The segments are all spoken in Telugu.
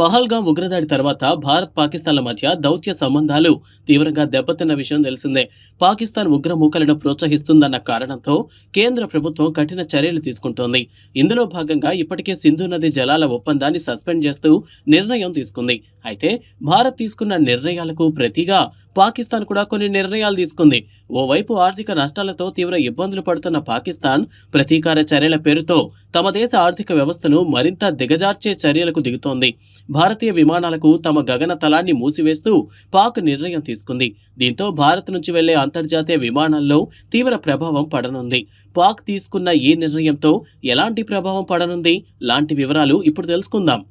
పహల్గాం ఉగ్రదాడి తర్వాత భారత్ పాకిస్తాన్ల మధ్య దౌత్య సంబంధాలు తీవ్రంగా దెబ్బతిన్న విషయం తెలిసిందే. పాకిస్తాన్ ఉగ్రమూకలను ప్రోత్సహిస్తుందన్న కారణంతో కేంద్ర ప్రభుత్వం కఠిన చర్యలు తీసుకుంటోంది. ఇందులో భాగంగా ఇప్పటికే సింధు నది జలాల ఒప్పందాన్ని సస్పెండ్ చేస్తూ నిర్ణయం తీసుకుంది. అయితే భారత్ తీసుకున్న నిర్ణయాలకు ప్రతిగా పాకిస్తాన్ కూడా కొన్ని నిర్ణయాలు తీసుకుంది. ఓవైపు ఆర్థిక నష్టాలతో తీవ్ర ఇబ్బందులు పడుతున్న పాకిస్తాన్ ప్రతీకార చర్యల పేరుతో తమ దేశ ఆర్థిక వ్యవస్థను మరింత దిగజార్చే చర్యలకు దిగుతోంది. భారతీయ విమానాలకు తమ గగన తలాన్ని మూసివేస్తూ పాక్ నిర్ణయం తీసుకుంది. దీంతో భారత్ నుంచి వెళ్ళే అంతర్జాతీయ విమానాల్లో తీవ్ర ప్రభావం పడనుంది. పాక్ తీసుకున్న ఈ నిర్ణయంతో ఎలాంటి ప్రభావం పడనుంది? లాంటి వివరాలు ఇప్పుడు తెలుసుకుందాం.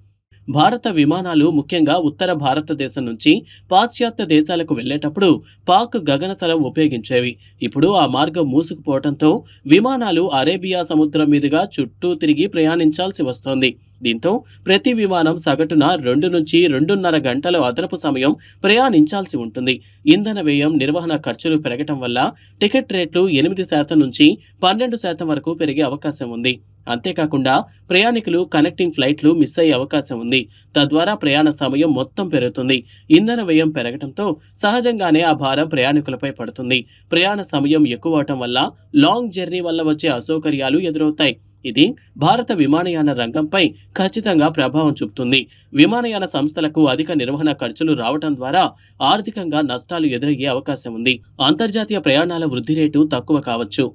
భారత విమానాలు ముఖ్యంగా ఉత్తర భారతదేశం నుంచి పాశ్చాత్య దేశాలకు వెళ్ళేటప్పుడు పాక్ గగనతలం ఉపయోగించేవి. ఇప్పుడు ఆ మార్గం మూసుకుపోవడంతో విమానాలు అరేబియా సముద్రం మీదుగా చుట్టూ తిరిగి ప్రయాణించాల్సి వస్తోంది. దీంతో ప్రతి విమానం సగటున రెండు నుంచి రెండున్నర గంటల అదనపు సమయం ప్రయాణించాల్సి ఉంటుంది. ఇంధన వ్యయం నిర్వహణ ఖర్చులు పెరగటం వల్ల టికెట్ రేట్లు ఎనిమిది శాతం నుంచి పన్నెండు శాతం వరకు పెరిగే అవకాశం ఉంది. అంతేకాకుండా ప్రయాణికులు కనెక్టింగ్ ఫ్లైట్లు మిస్ అయ్యే అవకాశం ఉంది. తద్వారా ప్రయాణ సమయం మొత్తం పెరుగుతుంది. ఇంధన వ్యయం పెరగడంతో సహజంగానే ఆ భారం ప్రయాణికులపై పడుతుంది. ప్రయాణ సమయం ఎక్కువ అవటం వల్ల లాంగ్ జర్నీ వల్ల వచ్చే అసౌకర్యాలు ఎదురవుతాయి. ఇది భారత విమానయాన రంగంపై ఖచ్చితంగా ప్రభావం చూపుతుంది. విమానయాన సంస్థలకు అధిక నిర్వహణ ఖర్చులు రావటం ద్వారా ఆర్థికంగా నష్టాలు ఎదురయ్యే అవకాశం ఉంది. అంతర్జాతీయ ప్రయాణాల వృద్ధి రేటు తక్కువ కావచ్చు.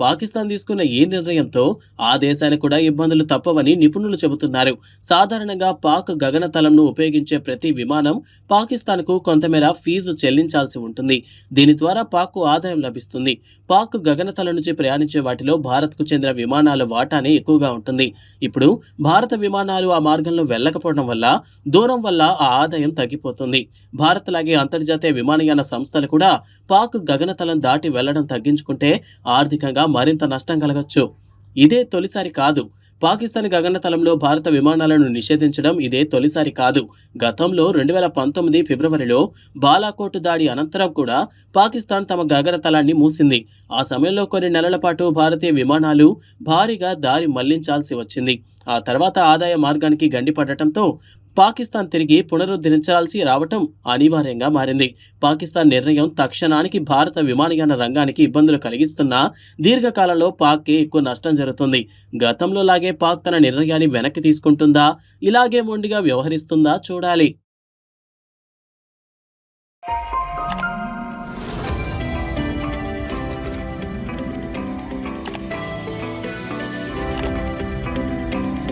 పాకిస్తాన్ తీసుకున్న ఈ నిర్ణయంతో ఆ దేశానికి కూడా ఇబ్బందులు తప్పవని నిపుణులు చెబుతున్నారు. సాధారణంగా పాక్ గగనతలంను ఉపయోగించే ప్రతి విమానం పాకిస్తాన్కు కొంతమేర ఫీజు చెల్లించాల్సి ఉంటుంది. దీని ద్వారా పాక్కు ఆదాయం లభిస్తుంది. పాక్ గగనతల నుంచి ప్రయాణించే వాటిలో భారత్కు చెందిన విమానాల వాటానే ఎక్కువగా ఉంటుంది. ఇప్పుడు భారత విమానాలు ఆ మార్గంలో వెళ్ళకపోవడం వల్ల దూరం వల్ల ఆ ఆదాయం తగ్గిపోతుంది. భారత్ లాగే అంతర్జాతీయ విమానయాన సంస్థలు కూడా పాక్ గగనతలం దాటి వెళ్ళడం తగ్గించుకుంటే ఆర్థికంగా మరింత నష్టం కలగచ్చు. ఇదే తొలిసారి కాదు. పాకిస్తాన్ గగనతలంలో భారత విమానాలను నిషేధించడం ఇదే తొలిసారి కాదు. గతంలో రెండు వేల పంతొమ్మిది ఫిబ్రవరిలో బాలాకోట్ దాడి అనంతరం కూడా పాకిస్తాన్ తమ గగనతలాన్ని మూసింది. ఆ సమయంలో కొన్ని నెలల పాటు భారతీయ విమానాలు భారీగా దారి మళ్ళించాల్సి వచ్చింది. ఆ తర్వాత ఆదాయ మార్గానికి గండిపడటంతో పాకిస్తాన్ తిరిగి పునరుద్ధరించాల్సి రావటం అనివార్యంగా మారింది. పాకిస్తాన్ నిర్ణయం తక్షణానికి భారత విమానయాన రంగానికి ఇబ్బందులు కలిగిస్తున్నా దీర్ఘకాలంలో పాక్కి ఎక్కువ నష్టం జరుగుతుంది. గతంలో లాగే పాక్ తన నిర్ణయాన్ని వెనక్కి తీసుకుంటుందా ఇలాగే మొండిగా వ్యవహరిస్తుందా చూడాలి.